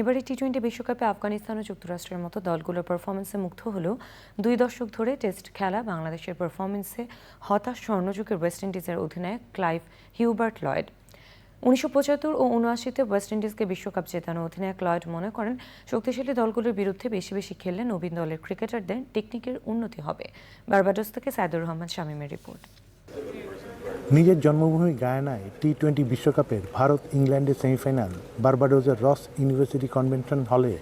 এবারে T twenty বিশ্বকাপে আফগানিস্তান ও যুক্তরাষ্ট্রের মতো দলগুলোর পারফরমেন্সে মুগ্ধ হলেও দুই দশক ধরে টেস্ট খেলা বাংলাদেশের পারফরমেন্সে হতাশ স্বর্ণযুগের ওয়েস্ট ইন্ডিজের অধিনায়ক ক্লাইভ হিউবার্ট লয়েড। উনিশশো পঁচাত্তর ও উনআশিতে ওয়েস্ট ইন্ডিজকে বিশ্বকাপ জেতানো অধিনায়ক লয়েড মনে করেন, শক্তিশালী দলগুলোর বিরুদ্ধে বেশি বেশি খেললে নবীন দলের ক্রিকেটারদের টেকনিকের উন্নতি হবে। বারবাডোস থেকে সাইদুর রহমান, শামীমের রিপোর্ট। নিজের জন্মভূমি গায়ানায় টি টোয়েন্টি বিশ্বকাপের ভারত ইংল্যান্ডের সেমিফাইনাল বারবাডোজের রস ইউনিভার্সিটি কনভেনশন হলে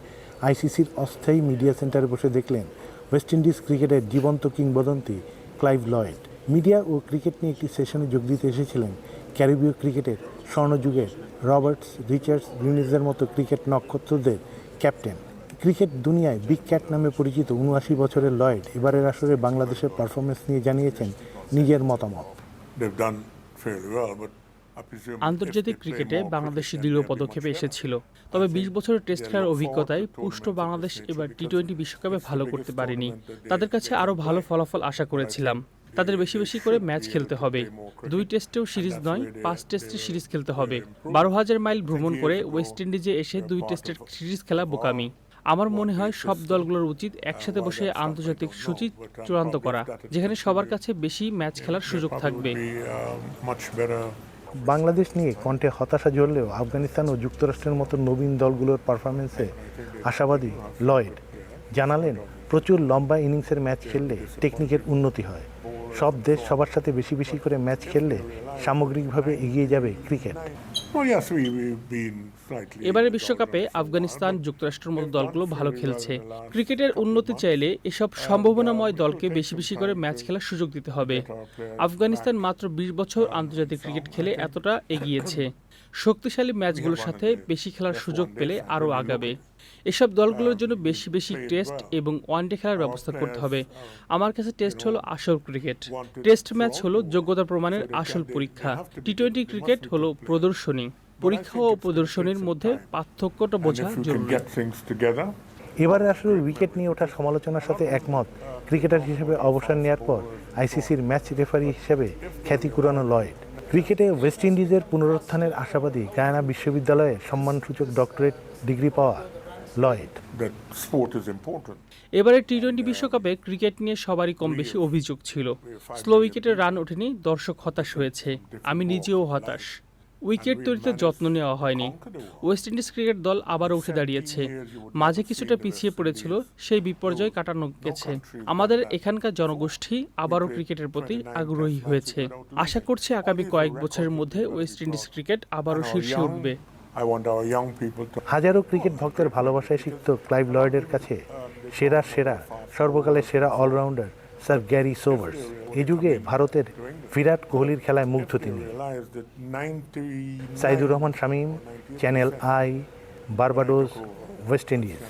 আইসিসির অস্থায়ী মিডিয়া সেন্টারে বসে দেখলেন ওয়েস্ট ইন্ডিজ ক্রিকেটের জীবন্ত কিংবদন্তি ক্লাইভ লয়েড। মিডিয়া ও ক্রিকেট নিয়ে একটি সেশনে যোগ দিতে এসেছিলেন ক্যারিবীয় ক্রিকেটের স্বর্ণযুগের রবার্টস রিচার্ডস ব্রিনিজের মতো ক্রিকেট নক্ষত্রদের ক্যাপ্টেন। ক্রিকেট দুনিয়ায় বিগ ক্যাট নামে পরিচিত উনআশি বছরের লয়েড এবারের আসরে বাংলাদেশের পারফরমেন্স নিয়ে জানিয়েছেন নিজের মতামত। আন্তর্জাতিক ক্রিকেটে বাংলাদেশি দৃঢ় পদক্ষেপে এসেছিল। তবে বিশ বছরের টেস্ট খেলার অভিজ্ঞতায় পুষ্ট বাংলাদেশ এবার টি টোয়েন্টি বিশ্বকাপে ভালো করতে পারেনি। তাদের কাছে আরও ভালো ফলাফল আশা করেছিলাম। তাদের বেশি বেশি করে ম্যাচ খেলতে হবে। দুই টেস্টেও সিরিজ নয় পাঁচ টেস্টের সিরিজ খেলতে হবে। বারো হাজার মাইল ভ্রমণ করে ওয়েস্ট ইন্ডিজে এসে দুই টেস্টের সিরিজ খেলা বোকামি। আমার মনে হয় সব দলগুলোর উচিত একসাথে বসে আন্তর্জাতিক সূচি চূড়ান্ত করা, যেখানে সবার কাছে বেশি ম্যাচ খেলার সুযোগ থাকবে। বাংলাদেশ নিয়ে কণ্ঠে হতাশা জ্বললেও আফগানিস্তান ও যুক্তরাষ্ট্রের মতো নবীন দলগুলোর পারফরমেন্সে আশাবাদী লয়েড। জানালেন, প্রচুর লম্বা ইনিংসের ম্যাচ খেললে টেকনিকের উন্নতি হয়। সব দেশ সবার সাথে বেশি বেশি করে ম্যাচ খেললে সামগ্রিকভাবে এগিয়ে যাবে ক্রিকেট. এবারে বিশ্বকাপে আফগানিস্তান যুক্তরাষ্ট্রের মতো দলগুলো ভালো খেলছে। ক্রিকেটের উন্নতি চাইলে এসব সম্ভাবনাময় দলকে বেশি বেশি করে ম্যাচ খেলার সুযোগ দিতে হবে। আফগানিস্তান মাত্র বিশ বছর আন্তর্জাতিক ক্রিকেট খেলে এতটা এগিয়েছে। শক্তিশালী ম্যাচগুলোর সাথে বেশি খেলার সুযোগ পেলে আরও আগাবে। এসব দলগুলোর জন্য বেশি বেশি টেস্ট এবং ওয়ানডে খেলার ব্যবস্থা করতে হবে। আমার কাছে টেস্ট হলো আসল ক্রিকেট টেস্ট ম্যাচ হলো যোগ্যতা প্রমাণের আসল পরীক্ষা। টি টোয়েন্টি ক্রিকেট হলো প্রদর্শনী। পরীক্ষা ও প্রদর্শনীর মধ্যে পার্থক্যটা বোঝা জরুরি। এবারে আসলে উইকেট নিয়ে ওঠা সমালোচনার সাথে একমত। ক্রিকেটার হিসেবে অবসর নেওয়ার পর আইসিসির ম্যাচ রেফারি হিসেবে খ্যাতি কুড়ানো লয়েড ক্রিকেটে ওয়েস্ট ইন্ডিজের পুনরুত্থানের আশাবাদী গায়ানা বিশ্ববিদ্যালয়ে সম্মানসূচক ডক্টরেট ডিগ্রি পাওয়া লয়েড। এবারে টি টোয়েন্টি বিশ্বকাপে ক্রিকেট নিয়ে সবারই কম বেশি অভিযোগ ছিল। স্লো উইকেটের রান ওঠেনি দর্শক হতাশ হয়েছে। আমি নিজেও হতাশ। উইকেট তৈরিতে যত্ন নেওয়া হয়নি। ওয়েস্ট ইন্ডিজ ক্রিকেট দল আবারও উঠে দাঁড়িয়েছে। মাঝে কিছুটা পিছিয়ে পড়েছিল সেই বিপর্যয় কাটানো গেছে। আমাদের এখানকার জনগোষ্ঠী আবারও ক্রিকেটের প্রতি আগ্রহী হয়েছে। আশা করছি আগামী কয়েক বছরের মধ্যে ওয়েস্ট ইন্ডিজ ক্রিকেট আবারও শীর্ষে উঠবে। হাজারো ক্রিকেট ভক্তের ভালোবাসায় সিক্ত ক্লাইভ লয়েডের কাছে সেরা সেরা সর্বকালের সেরা অলরাউন্ডার স্যার গ্যারি সোভার্স। এ যুগে ভারতের বিরাট কোহলির খেলায় মুগ্ধ তিনি। realize that 90 Saidur Rahman Shamim, Channel I, Barbados, West Indies.